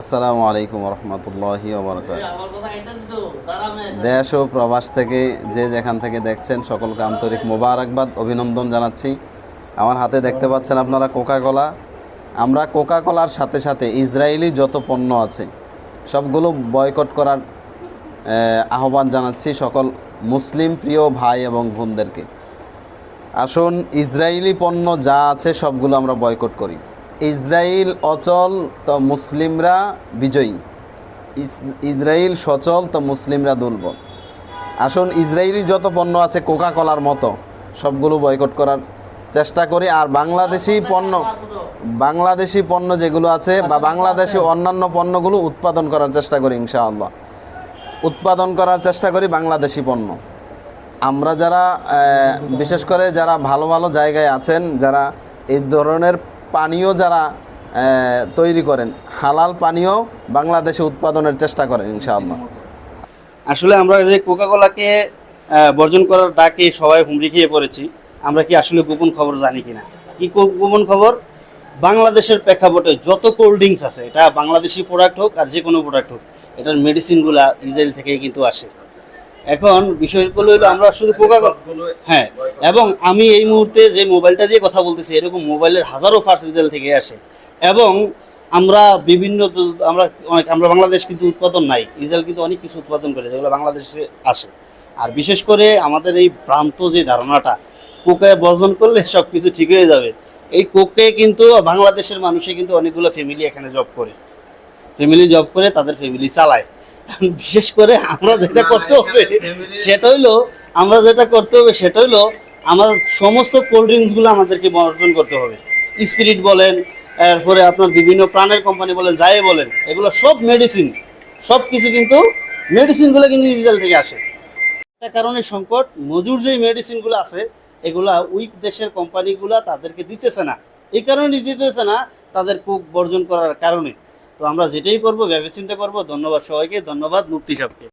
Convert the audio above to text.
আসসালামু আলাইকুম রহমতুল্লাহি দেশ ও প্রবাস থেকে যে যেখান থেকে দেখছেন সকলকে আন্তরিক মোবারকবাদ অভিনন্দন জানাচ্ছি। আমার হাতে দেখতে পাচ্ছেন আপনারা কোকা কোলা আমরা কোকা কোলার সাথে সাথে ইসরায়েলি যত পণ্য আছে সবগুলো বয়কট করার আহ্বান জানাচ্ছি সকল মুসলিম প্রিয় ভাই এবং বোনদেরকে। আসুন ইসরায়েলি পণ্য যা আছে সবগুলো আমরা বয়কট করি। ইসরায়েল অচল, তো মুসলিমরা বিজয়ী। ইসরায়েল সচল, তো মুসলিমরা দুর্বল। আসুন ইসরায়েলি যত পণ্য আছে কোকা কলার মতো, সবগুলো বয়কট করার চেষ্টা করি। আর বাংলাদেশি পণ্য বাংলাদেশি পণ্য যেগুলো আছে বা বাংলাদেশি অন্যান্য পণ্যগুলো উৎপাদন করার চেষ্টা করি, ইনশাআল্লাহ। উৎপাদন করার চেষ্টা করি বাংলাদেশি পণ্য। আমরা যারা বিশেষ করে যারা ভালো ভালো জায়গায় আছেন, যারা এই ধরনের পানীয় যারা তৈরি করেন, হালাল পানীয় বাংলাদেশে উৎপাদনের চেষ্টা করেন, ইনশাআল্লাহ। আসলে আমরা যে কোকা কোলাকে বর্জন করার ডাকে সবাই হুমড়ি খেয়ে পড়েছি, আমরা কি আসলে গোপন খবর জানি কিনা? কো- গোপন খবর? বাংলাদেশের প্রেক্ষাপটে যত কোল্ড ড্রিঙ্কস আছে, এটা বাংলাদেশি প্রোডাক্ট হোক আর যে কোনো প্রোডাক্ট হোক, এটার মেডিসিনগুলা ইসরায়েল থেকেই কিন্তু আসে। এখন বিষয়গুলো হলো আমরা শুধু কোকা হ্যাঁ এবং আমি এই মুহূর্তে যে মোবাইলটা দিয়ে কথা বলতেছি এরকম মোবাইলের হাজারো ইসরায়েল থেকে আসে। এবং আমরা বিভিন্ন আমরা অনেক আমরা বাংলাদেশ কিন্তু উৎপাদন নাই ইসরায়েল কিন্তু অনেক কিছু উৎপাদন করে যেগুলো বাংলাদেশে আসে। আর বিশেষ করে আমাদের এই ভ্রান্ত যে ধারণাটা কোকায় বর্জন করলে সব কিছু ঠিক হয়ে যাবে। এই কোকে কিন্তু বাংলাদেশের মানুষে কিন্তু অনেকগুলো ফ্যামিলি এখানে জব করে। ফ্যামিলি জব করে তাদের ফ্যামিলি চালায়। বিশেষ করে আমরা যেটা করতে হবে সেটা হইল আমরা যেটা করতে হবে সেটা হইল আমার সমস্ত কোল্ড ড্রিঙ্কসগুলো আমাদেরকে বর্জন করতে হবে। স্পিরিট বলেন এরপরে আপনার বিভিন্ন প্রাণের কোম্পানি বলেন যাই বলেন এগুলো সব মেডিসিন সব কিছু কিন্তু মেডিসিনগুলো কিন্তু ইসরায়েল থেকে আসে। একটা কারণে সংকট মজুর যে মেডিসিনগুলো আছে এগুলা উইক দেশের কোম্পানিগুলা তাদেরকে দিতেছে না। এই কারণে দিতেছে না তাদের কুক বর্জন করার কারণে। তো আমরা যেটাই করব ভেবে চিন্তা করব। ধন্যবাদ সবাইকে ধন্যবাদ মুক্তি সাহেবকে